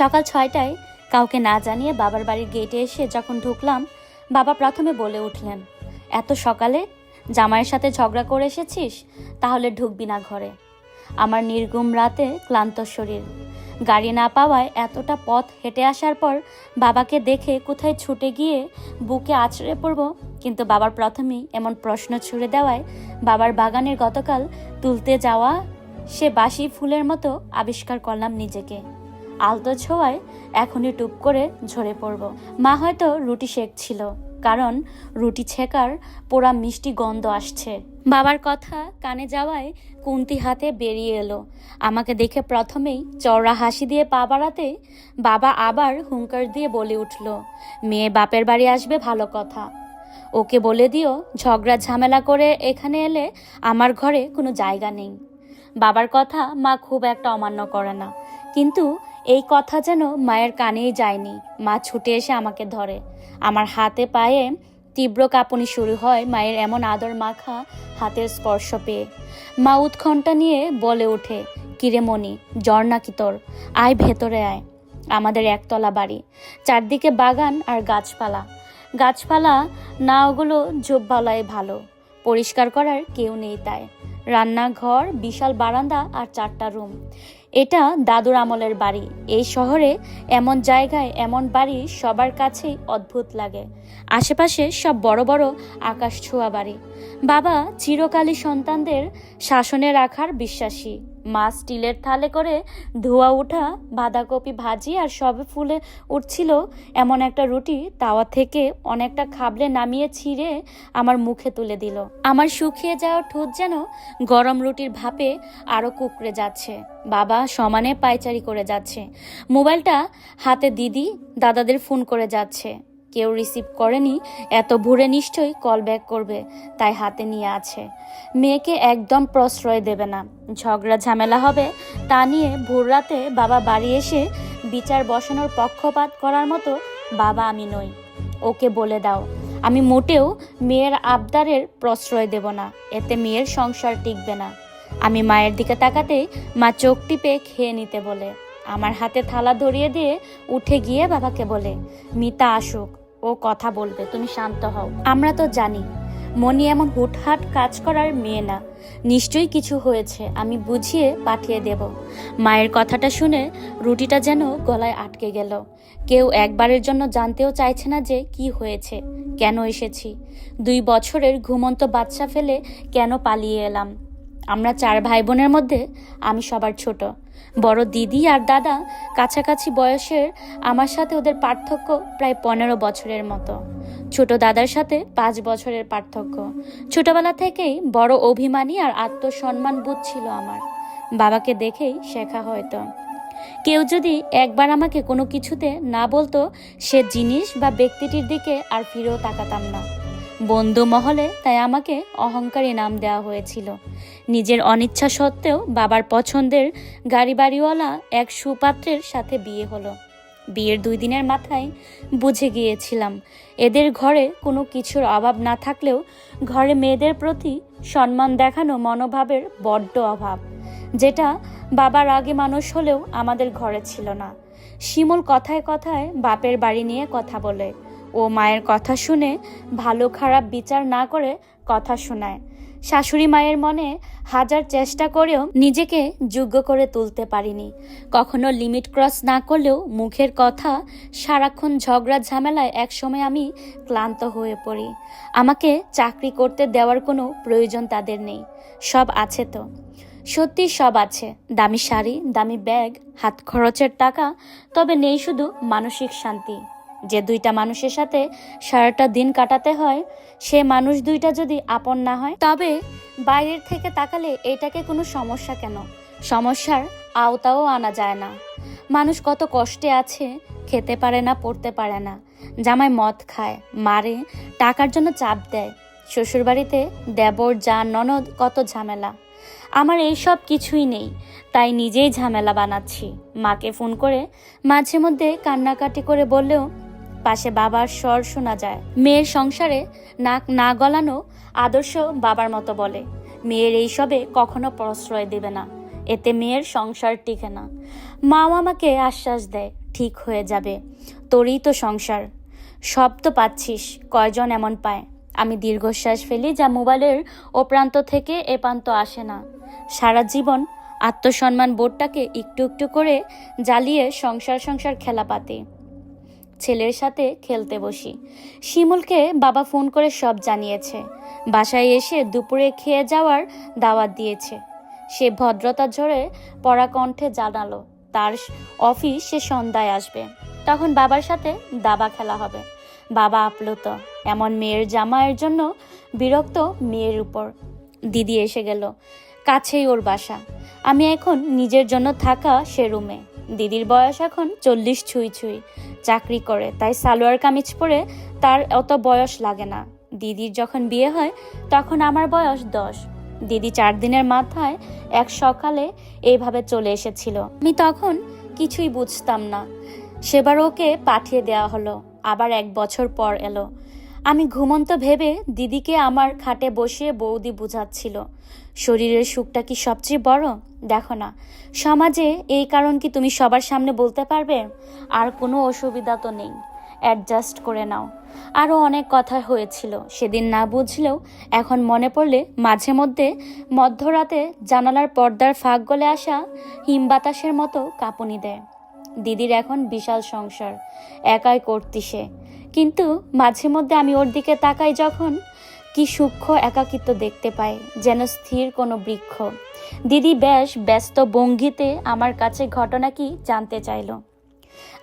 সকাল ছয়টায় কাউকে না জানিয়ে বাবার বাড়ির গেটে এসে যখন ঢুকলাম, বাবা প্রথমে বলে উঠলেন, এত সকালে জামাইয়ের সাথে ঝগড়া করে এসেছিস? তাহলে ঢুকবি না ঘরে। আমার নির্গুম রাতে ক্লান্ত শরীর। গাড়ি না পাওয়ায় এতটা পথ হেঁটে আসার পর বাবাকে দেখে কোথায় ছুটে গিয়ে বুকে আছড়ে পড়ব, কিন্তু বাবার প্রথমেই এমন প্রশ্ন ছুড়ে দেওয়ায় বাবার বাগানের গতকাল তুলতে যাওয়া সে বাসি ফুলের মতো আবিষ্কার করলাম নিজেকে। আলতো ছোঁয়ায় এখনই টুপ করে ঝরে পড়ব। মা হয়তো রুটি শেখছিল কারণ রুটি ছেকার পোড়া মিষ্টি গন্ধ আসছে। বাবার কথা কানে যাওয়ায় কুন্তি হাতে বেরিয়ে এলো। আমাকে দেখে প্রথমেই চড়া হাসি দিয়ে পা বাড়াতে বাবা আবার হুঙ্কার দিয়ে বলে উঠল, মেয়ে বাপের বাড়ি আসবে ভালো কথা। ওকে বলে দিও ঝগড়া ঝামেলা করে এখানে এলে আমার ঘরে কোনো জায়গা নেই। বাবার কথা মা খুব একটা অমান্য করে না। কিন্তু এই কথা যেন মায়ের কানেই যায়নি। মা ছুটে এসে আমাকে ধরে। আমার হাতে পায়ে তীব্র কাঁপুনি শুরু হয় মায়ের এমন আদর মাখা হাতের স্পর্শ পেয়ে। মা উৎকণ্ঠা নিয়ে বলে ওঠে, কিরে মনি জ্বর নাকি তোর? আয় ভেতরে আয়। আমাদের একতলা বাড়ি। চারদিকে বাগান আর গাছপালা। গাছপালা না ওগুলো ঝোপবালায় ভালো। পরিষ্কার করার কেউ নেই তাই। রান্নাঘর, বিশাল বারান্দা আর চারটা রুম। এটা দাদুর আমলের বাড়ি। এই শহরে এমন জায়গায় এমন বাড়ি সবার কাছেই অদ্ভুত লাগে। আশেপাশে সব বড় বড় আকাশ ছোঁয়া বাড়ি। বাবা চিরকালই সন্তানদের শাসনে রাখার বিশ্বাসী। মা স্টিলের থালে করে ধোয়া ওঠা বাঁধাকপি ভাজি আর সবে ফুলে উঠছিল এমন একটা রুটি। তাওয়া থেকে অনেকটা খাবলে নামিয়ে ছিঁড়ে আমার মুখে তুলে দিল। আমার শুকিয়ে যাওয়া ঠোঁট যেন গরম রুটির ভাপে আরও কুকড়ে যাচ্ছে। বাবা সমানে পায়চারি করে যাচ্ছে। মোবাইলটা হাতে দিদি, দাদাদের ফোন করে যাচ্ছে। কেউ রিসিভ করেনি, এত ভোরে নিশ্চয়ই কল ব্যাক করবে, তাই হাতে নিয়ে আছে। মেয়েকে একদম প্রশ্রয় দেবে না। ঝগড়া ঝামেলা হবে, তা নিয়ে ভোর রাতে বাবা বাড়ি এসে বিচার বসানোর পক্ষপাত করার মতো বাবা আমি নই। ওকে বলে দাও, আমি মোটেও মেয়ের আবদারের প্রশ্রয় দেব না, এতে মেয়ের সংসার টিকবে না। আমি মায়ের দিকে তাকাতে মা চোখ টিপে খেয়ে নিতে বলে, আমার হাতে থালা ধরিয়ে দিয়ে উঠে গিয়ে বাবাকে বলে, মিতা আসুক। ও কথা বলবে, তুমি শান্ত হও। আমরা তো জানি, মনি এমন হুটহাট কাজ করার মেয়ে না। নিশ্চয়ই কিছু হয়েছে, আমি বুঝিয়ে পাঠিয়ে দেব। মায়ের কথাটা শুনে রুটিটা যেন গলায় আটকে গেল। কেউ একবারের জন্য জানতেও চাইছে না যে কি হয়েছে, কেন এসেছি। দুই বছরের ঘুমন্ত বাচ্চা ফেলে কেন পালিয়ে এলাম? আমরা চার ভাই বোনের মধ্যে আমি সবার ছোট। বড় দিদি আর দাদা কাছাকাছি বয়সের আমার সাথে ওদের পার্থক্য প্রায় পনেরো বছরের মতো। ছোট দাদার সাথে পাঁচ বছরের পার্থক্য। ছোটবেলা থেকেই বড় অভিমানী আর আত্মসম্মান বোধ ছিল আমার। বাবাকে দেখেই শেখা হয়তো। কেউ যদি একবার আমাকে কোনো কিছুতে না বলতো, সে জিনিস বা ব্যক্তিটির দিকে আর ফিরেও তাকাতাম না। বন্ধু মহলে তাই আমাকে অহংকারী নাম দেওয়া হয়েছিল। নিজের অনিচ্ছা সত্ত্বেও বাবার পছন্দের গাড়ি বাড়িওয়ালা এক সুপাত্রের সাথে বিয়ে হলো। বিয়ের দুই দিনের মাথায় বুঝে গিয়েছিলাম, এদের ঘরে কোনো কিছুর অভাব না থাকলেও ঘরে মেয়েদের প্রতি সম্মান দেখানো মনোভাবের বড্ড অভাব, যেটা বাবার আগে মানুষ হলেও আমাদের ঘরে ছিল না। শিমুল কথায় কথায় বাপের বাড়ি নিয়ে কথা বলে ও মায়ের কথা শুনে ভালো খারাপ বিচার না করে কথা শোনায়। শাশুড়ি মায়ের মনে হাজার চেষ্টা করেও নিজেকে যোগ্য করে তুলতে পারিনি। কখনো লিমিট ক্রস না করলেও মুখের কথা সারাক্ষণ ঝগড়া ঝামেলায় একসময় আমি ক্লান্ত হয়ে পড়ি। আমাকে চাকরি করতে দেওয়ার কোনো প্রয়োজন তাদের নেই। সব আছে তো। সত্যি সব আছে। দামি শাড়ি, দামি ব্যাগ, হাত খরচের টাকা, তবে নেই শুধু মানসিক শান্তি। যে দুইটা মানুষের সাথে সারাটা দিন কাটাতে হয়, সে মানুষ দুইটা যদি আপন না হয়, তবে বাইরের থেকে তাকালে এটাকে কোনো সমস্যা কেন? সমস্যার আওতাও আনা যায় না। মানুষ কত কষ্টে আছে, খেতে পারে না, পড়তে পারে না। জামাই মদ খায়, মারে, টাকার জন্য চাপ দেয়। শ্বশুরবাড়িতে দেবর যা ননদ, কত ঝামেলা। আমার এইসব কিছুই নেই, তাই নিজেই ঝামেলা বানাচ্ছি। মাকে ফোন করে মাঝে মধ্যে কান্নাকাটি করে বললেও পাশে বাবার স্বর শোনা যায়। মেয়ের সংসারে নাক না গলানো আদর্শ বাবার মতো বলে। মেয়ের এইসবে কখনো প্রশ্রয় দেবে না। এতে মেয়ের সংসার টিকে না। মাও আমাকে আশ্বাস দেয়, ঠিক হয়ে যাবে। তোরই তো সংসার। সব তো পাচ্ছিস, কয়জন এমন পায়? আমি দীর্ঘশ্বাস ফেলি যা মোবাইলের ও প্রান্ত থেকে এ প্রান্ত আসে না। সারা জীবন আত্মসম্মান বোর্ডটাকে একটু একটু করে জ্বালিয়ে সংসার সংসার খেলা পাতি ছেলের সাথে খেলতে বসি। শিমুলকে বাবা ফোন করে সব জানিয়েছে। বাসায় এসে দুপুরে খেয়ে যাওয়ার দাওয়াত দিয়েছে। সে ভদ্রতা ঝরে পড়া কণ্ঠে জানালো, তার অফিস সে সন্ধ্যায় আসবে। তখন বাবার সাথে দাবা খেলা হবে। বাবা আপ্লুত। এমন মেয়ের জামাইয়ের জন্য বিরক্ত মেয়ের উপর। দিদি এসে গেল, কাছেই ওর বাসা। আমি এখন নিজের জন্য থাকা সে রুমে। দিদির বয়স এখন চল্লিশ ছুঁই ছুঁই। চাকরি করে, তাই সালোয়ার কামিজ পরে তার অত বয়স লাগে না। দিদির যখন বিয়ে হয়, তখন আমার বয়স দশ। দিদি চার দিনের মাথায় এক সকালে এইভাবে চলে এসেছিল। আমি তখন কিছুই বুঝতাম না। সেবার ওকে পাঠিয়ে দেওয়া হলো। আবার এক বছর পর এলো। আমি ঘুমন্ত ভেবে দিদিকে আমার খাটে বসিয়ে বৌদি বুঝাচ্ছিল, শরীরের সুখটা কি সবচেয়ে বড়? দেখো না। সমাজে এই কারণ কি তুমি সবার সামনে বলতে পারবে? আর কোনো অসুবিধা তো নেই। অ্যাডজাস্ট করে নাও। আরও অনেক কথা হয়েছিল। সেদিন না বুঝলেও এখন মনে পড়লে মাঝে মধ্যে মধ্যরাতে জানালার পর্দার ফাঁক গলে আসা হিম বাতাসের মতো কাঁপুনি দেয়। দিদির এখন বিশাল সংসার। একাই করতি সে। কিন্তু মাঝে মধ্যে আমি ওর দিকে তাকাই যখন কি সূক্ষ্ম একাকিত্ব দেখতে পাই, যেন স্থির কোনো বৃক্ষ। দিদি বেশ ব্যস্ত ভঙ্গিতে আমার কাছে ঘটনা কি জানতে চাইল।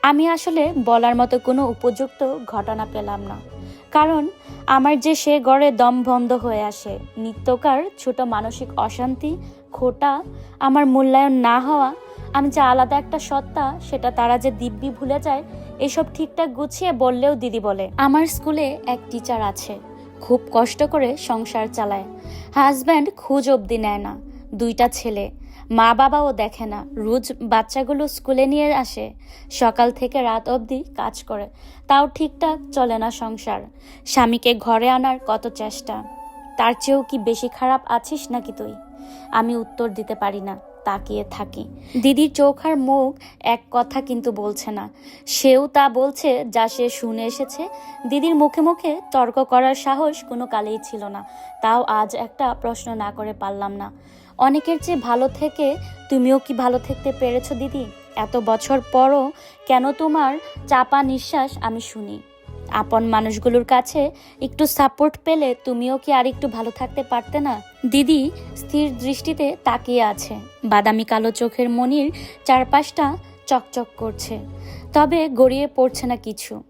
আমি আসলে বলার মতো কোনো উপযুক্ত ঘটনা পেলাম না। কারণ আমার যে সে গড়ে দম বন্ধ হয়ে আসে, নিত্যকার ছোট মানসিক অশান্তি, খোটা, আমার মূল্যায়ন না হওয়া আমি যে আলাদা একটা সত্তা, সেটা তারা যে দিব্যি ভুলে যায়, এসব ঠিকঠাক গুছিয়ে বললেও দিদি বলে। আমার স্কুলে এক টিচার আছে, খুব কষ্ট করে সংসার চালায়। হাজব্যান্ড খুঁজ অবধি নেয় না, দুইটা ছেলে। মা বাবাও দেখে না, রোজ বাচ্চাগুলো স্কুলে নিয়ে আসে, সকাল থেকে রাত অবধি কাজ করে। তাও ঠিকঠাক চলে না সংসার। স্বামীকে ঘরে আনার কত চেষ্টা। তার চেয়েও কি বেশি খারাপ আছিস নাকি তুই? আমি উত্তর দিতে পারি না। তাকিয়ে থাকি। দিদির চোখ আর মুখ এক কথা কিন্তু বলছে না। সেও তা বলছে, যা সে শুনে এসেছে। দিদির মুখে মুখে তর্ক করার সাহস কোনো কালেই ছিল না। তাও আজ একটা প্রশ্ন না করে পারলাম না। অনেকের চেয়ে ভালো থেকে, তুমিও কি ভালো থাকতে পেরেছ দিদি? এত বছর পরও কেন তোমার চাপা নিঃশ্বাস আমি শুনি? আপন মানুষগুলোর কাছে একটু সাপোর্ট পেলে তুমিও কি আর একটু ভালো থাকতে পারতে না? দিদি স্থির দৃষ্টিতে তাকিয়ে আছে। বাদামি কালো চোখের মনির চারপাশটা চকচক করছে। তবে গড়িয়ে পড়ছে না কিছু।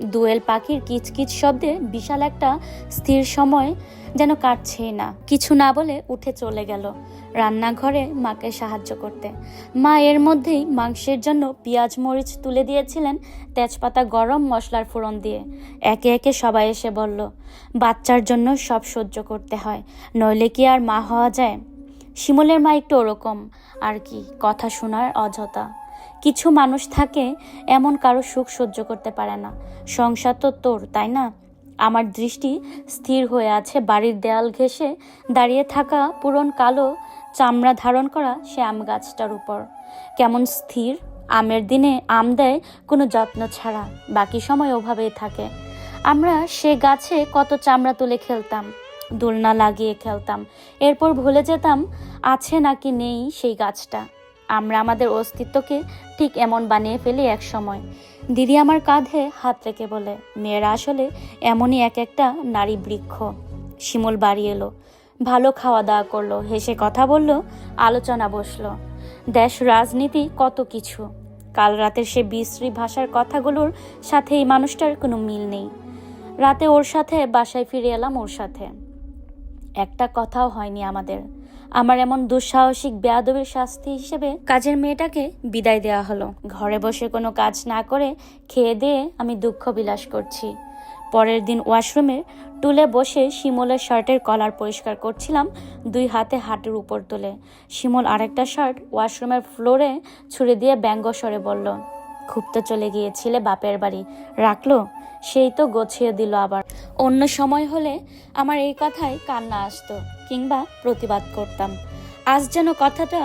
দুয়েল পাখির কিচকিচ শব্দে বিশাল একটা স্থির সময় যেন কাটছেই না। কিছু না বলে উঠে চলে গেল। রান্নাঘরে মাকে সাহায্য করতে। মা এর মধ্যেই মাংসের জন্য পেঁয়াজ, মরিচ তুলে দিয়েছিলেন তেজপাতা গরম মশলার ফোড়ন দিয়ে। একে একে সবাই এসে বলল, বাচ্চার জন্য সব সহ্য করতে হয়, নইলে কি আর মা হওয়া যায়? শিমুলের মা একটু ওরকম, আর কি, কথা শোনার অযথা। কিছু মানুষ থাকে এমন কারও সুখ সহ্য করতে পারে না। সংসার তো তোর, তাই না? আমার দৃষ্টি স্থির হয়ে আছে বাড়ির দেয়াল ঘেঁষে দাঁড়িয়ে থাকা পুরন কালো চামড়া ধারণ করা সে আম গাছটার উপর। কেমন স্থির, আমের দিনে আম দেয় কোনো যত্ন ছাড়া, বাকি সময় ওভাবেই থাকে। আমরা সে গাছে কত চামড়া তুলে খেলতাম, দোলনা লাগিয়ে খেলতাম, এরপর ভুলে যেতাম, আছে নাকি নেই সেই গাছটা। আমরা আমাদের অস্তিত্বকে ঠিক এমন বানিয়ে ফেলি এক সময়। দিদি আমার কাঁধে হাত রেখে বলে, মেয়েরা আসলে এমনই এক একটা নারী বৃক্ষ। শিমুল বাড়ি এলো। ভালো খাওয়া দাওয়া করল, হেসে কথা বলল, আলোচনা বসল। দেশ, রাজনীতি কত কিছু। কাল রাতের সে বিশ্রী ভাষার কথাগুলোর সাথে এই মানুষটার কোনো মিল নেই। রাতে ওর সাথে, বাসায় ফিরে এলাম ওর সাথে। একটা কথাও হয়নি আমাদের। আমার এমন দুঃসাহসিক বেয়াদবের শাস্তি হিসেবে কাজের মেয়েটাকে বিদায় দেওয়া হলো। ঘরে বসে কোনো কাজ না করে খেয়ে দিয়ে আমি দুঃখ বিলাস করছি। পরের দিন ওয়াশরুমে টুলে বসে শিমলের শার্টের কলার পরিষ্কার করছিলাম দুই হাতে হাটের উপর তুলে। শিমল আরেকটা শার্ট ওয়াশরুমের ফ্লোরে ছুড়ে দিয়ে ব্যঙ্গ স্বরে বলল, খুব তো চলে গিয়েছিলে বাপের বাড়ি। রাখল? সেই তো গোছিয়ে দিল আবার। অন্য সময় হলে আমার এই কথায় কান্না আসতো কিংবা প্রতিবাদ করতাম। আজ যেন কথাটা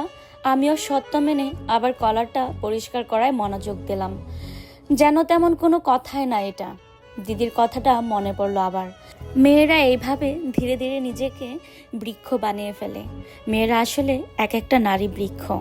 আমিও সত্য মেনে আবার কলারটা পরিষ্কার করায় মনোযোগ দিলাম। যেন তেমন কোনো কথাই না এটা। দিদির কথাটা মনে পড়ল আবার। মেয়েরা এইভাবে ধীরে ধীরে নিজেকে বৃক্ষ বানিয়ে ফেলে। মেয়েরা আসলে এক একটা নারী বৃক্ষ।